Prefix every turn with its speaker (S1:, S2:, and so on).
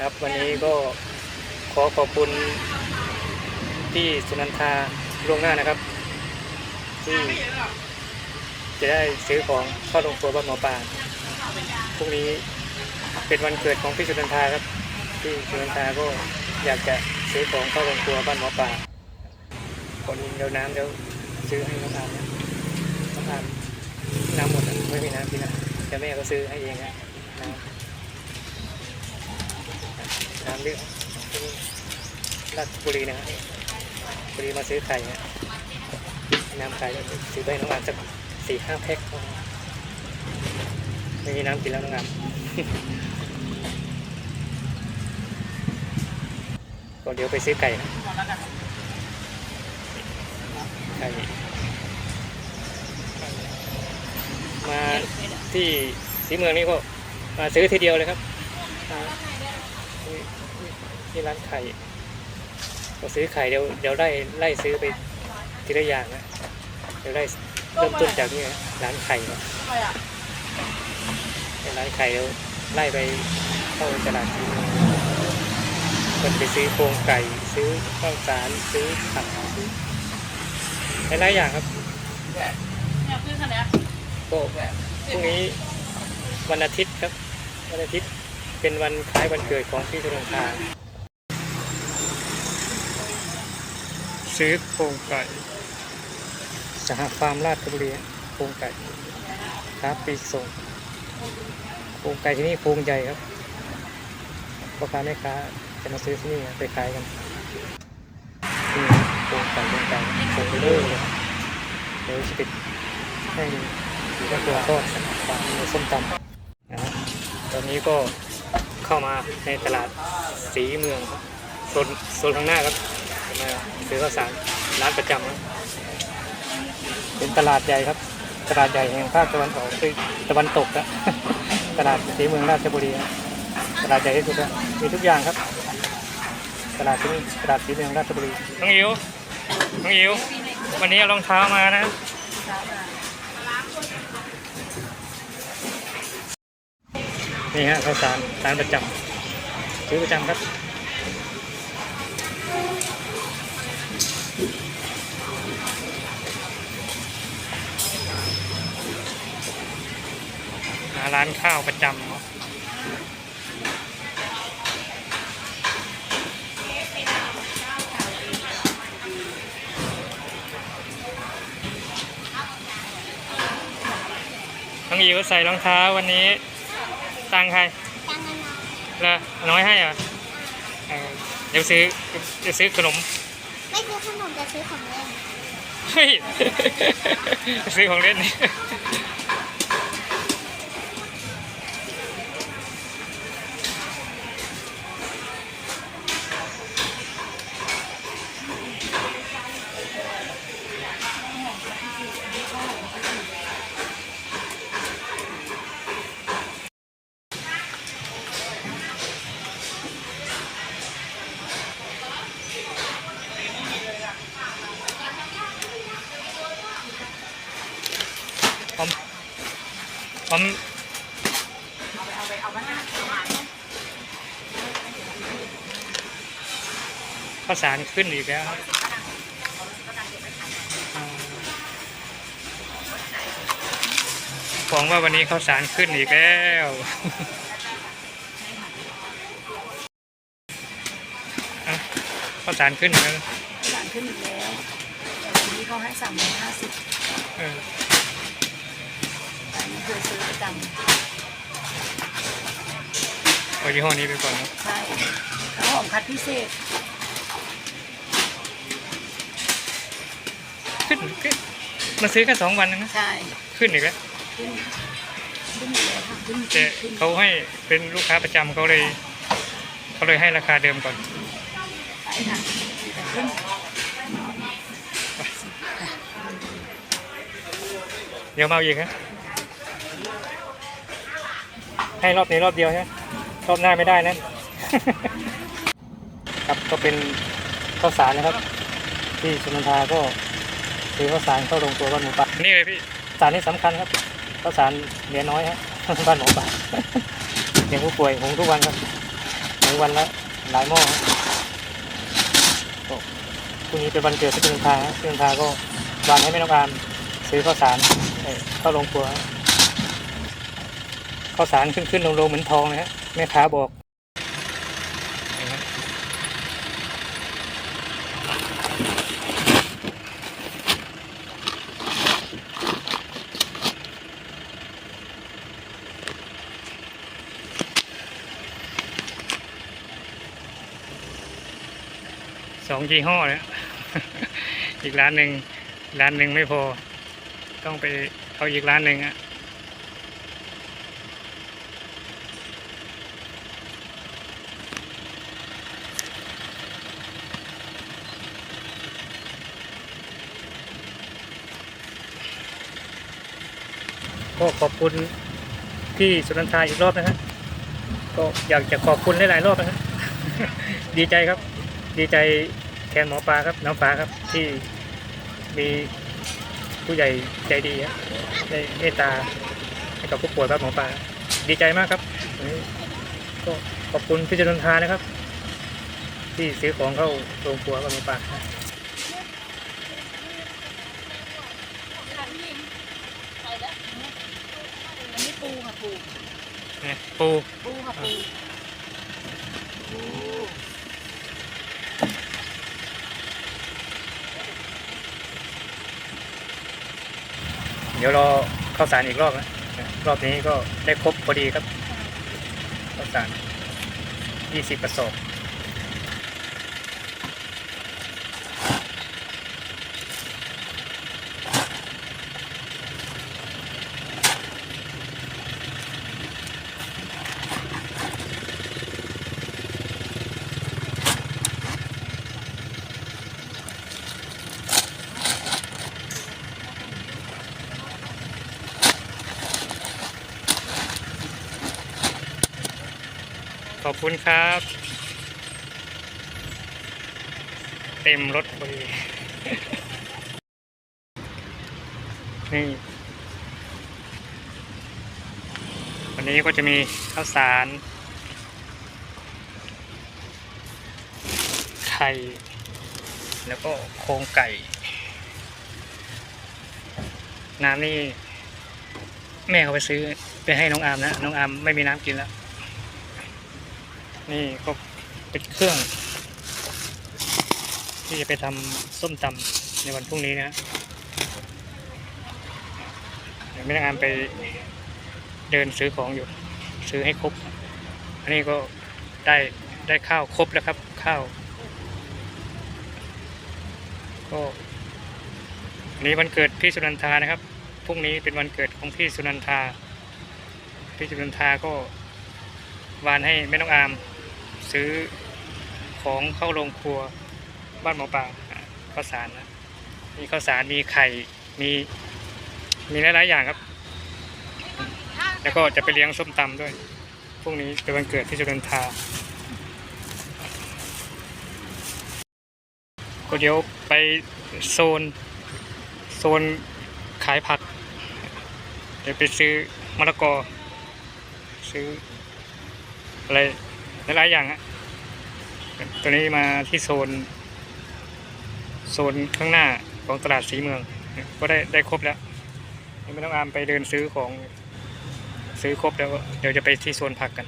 S1: ครับวันนี้ก็ขอขอบคุณที่สุนันทาล่วงหน้านะครับ ที่จะได้ซื้อของเข้าโรงครัวบ้านหมอปลาพรุ่งนี้เป็นวันเกิดของพี่สุนันทาครับ ที่สุนันทาก็อยากจะซื้อของเข้าโรงครัวบ้านหมอปลาคนเดี๋ยวน้ำเดี๋ยวซื้อให้น้องอามนะน้องอามน้ำหมดไม่มีน้ำกินนะแต่แม่ก็ซื้อให้เองนะ น้ำเลือดราชบุรีนะครับบุรีมาซื้อไข่นะน้ำไข่ซื้อไปน้องอามสักสี่ห้าแพ็คไม่มีน้ำกินแล้วน้องอามก็เดี๋ยวไปซื้อไก่นะไก่มาที่สีเมืองนี่ก็มาซื้อทีเดียวเลยครับ ที่ร้านไข่ก็ซื้อไข่เดี๋ยวเดี๋ยวไล่ไล่ซื้อไปทีละอย่างนะเดี๋ยวไล่เริ่มต้นจากนี่นะร้านไข่นะเป็นร้านไข่เดี๋ยวไล่ไปเข้าตลาดที่คนไปซื้อโครงไก่ซื้อข้าวสารซื้อผักซื้อหลายๆอย่างครับ
S2: เนี่ยขึ้นคันเนี้ย
S1: ก็พรุ่งนี้วันอาทิตย์ครับวันอาทิตย์เป็นวันคล้ายวันเกิดของพี่ธนงคา ซื้อโครงไก่สหฟาร์มราชบุรีโครงไก่ครับปีกส่งโครงไก่ที่นี่โครงใหญ่ครับพ่อค้าแม่ค้าจะมาซื้อที่นี่ไปขายกันนี่โครงไก่โครงไก่โครงเบลอเลยเดี๋ยวจะไปให้ดูว่าตัวทอดฝากในส้มตำนะฮะตอนนี้ก็เข้ามาในตลาดสีเมืองครับโซนโซนข้างหน้าครับ มาซื้อข้าวสารร้านประจำครับเป็นตลาดใหญ่ครับ ตลาดใหญ่แห่งภาคตะวันออกคือตะวันตกอะตลาดสีเมืองราชบุรีครับตลาดใหญ่ที่สุดอะมีทุกอย่างครับ ตลาดที่นี่ตลาดสีเมืองราชบุรีน้องอิ๋วน้องอิ๋ววันนี้เอารองเท้ามานะนี่ฮะข้าวสารร้านประจำซื้อประจำครับ ร้านข้าวประจำเนาะน้องอิ๋วใส่รองเท้าวันนี้ ตังค์ใคร
S3: ตังค์น้อย
S1: เหรอน้อยให้เหรอเออเดี๋ยวซื้อเดี๋ยวซื้อขนม
S3: ไม่ซื้อขนมจะซื้อของเล่น
S1: เฮ้ย ซื้อของเล่น ผมผมข้าวสารขึ้นอีกแล้วอ่าบอกว่าวันนี้ข้าวสารขึ้นอีกแล้วอะข้าวสารขึ้นอีกแล้ว
S2: หลังขึ้นอีกแล้วแต่ทีนี้เขาให้สามร้อยห้าสิบ
S1: เออ
S2: แต่นี่เคยซื้อประจ
S1: เอายี่ห้อนี้ไปก่อนนะำ
S2: ใช่ข้าวหอมคัดพิเศษ
S1: ขึ้นขึ้นมาซื้อแค่สองวันเองนะ
S2: ใช่
S1: ขึ้นอีกแล้ว
S2: ขึ้นขึ้นอยู่แล้วค่ะขึ้น
S1: แต่
S2: ขึ้น
S1: เขาให้เป็นลูกค้าประจำเขาเลยเขาเลยให้ราคาเดิมก่อน
S2: ใช่ค่ะแต่ขึ้น
S1: เดี๋ยวมาเอาอีกฮะ ให้รอบนี้รอบเดียวใช่ไหมรอบหน้าไม่ได้นั่นครับก็เป็นข้าวสารนะครับ ที่สุนันทาก็ซื้อข้าวสารเข้าโรงตัวบ้านหมูป่านี่เลยพี่สารนี่สำคัญครับข้าวสารเหลือน้อยฮะบ้านหมูป่าเลี้ยงผู้ป่วยหงทุกวันครับมูวันละหลายหม้อครับก็พรุ่งนี้เป็นวันเกิดพี่จุนทาครับพี่จุนทาก็วานให้แม่น้องอามซื้อข้าวสารเอ่อเข้าโรงครัวครับ ข้าวสารขึ้นขึ้นลงลงเหมือนทองนะฮะแม่ค้าบอกสองยี่ห้อเลยอีกร้านหนึ่งร้านหนึ่งไม่พอ ต้องไปเอาอีกร้านหนึ่งอะ ก็ขอบคุณพี่สุนันทาอีกรอบนะฮะก็อยากจะขอบคุณหลายๆรอบนะฮะดีใจครับ ดีใจแทนหมอปลาครับน้องปลาครับที่มีผู้ใหญ่ใจดีครับได้เมตตาให้กับผู้ป่วยบ้านหมอปลาดีใจมากครับก็ขอบคุณพี่จนนทานะครับ ที่ซื้อของเข้าโรงครัวบ้านหมอปลา
S2: อันนี้ ปูค่ะปู
S1: เนี่ยปู
S2: ปูค่ะปูปู
S1: เดี๋ยวรอข้าวสารอีกรอบนะรอบนี้ก็ได้ครบพอดีครับข้าวสาร 20กระสอบ อบคุณครับ เต็มรถพอดีนี่วันนี้ก็จะมีข้าวสาร ไข่ แล้วก็โครงไก่ น้ำนี่ แม่เขาไปซื้อไปให้น้องอามนะ น้องอามไม่มีน้ำกินแล้ว นี่ก็เป็นเครื่อง ที่จะไปทำส้มตำในวันพรุ่งนี้นะเดี๋ยวแม่นางอามไปเดินซื้อของอยู่ ซื้อให้ครบ อันนี้ก็ได้ได้ข้าวครบแล้วครับ ข้าว ก็วันนี้วันเกิดพี่สุนันทานะครับพรุ่งนี้เป็นวันเกิดของพี่สุนันทาพี่สุนันทาก็วานให้แม่น้องอาม ซื้อของเข้าโรงครัวบ้านหมอปลาข้าวสารนะมีข้าวสารมีไข่มีมีหลายๆอย่างครับ แล้วก็จะไปเลี้ยงส้มตำด้วยพรุ่งนี้เป็นวันเกิดที่จุลันทาก็เดี๋ยวไปโซน โซนขายผัก เดี๋ยวไปซื้อมะละกอ ซื้ออะไร หลายอย่างฮะตัวนี้มาที่โซน โซนข้างหน้าของตลาดสีเมือง ก็ได้ได้ครบแล้วไม่ต้องอามไปเดินซื้อของซื้อครบแล้วเดี๋ยวจะไปที่โซนผักกัน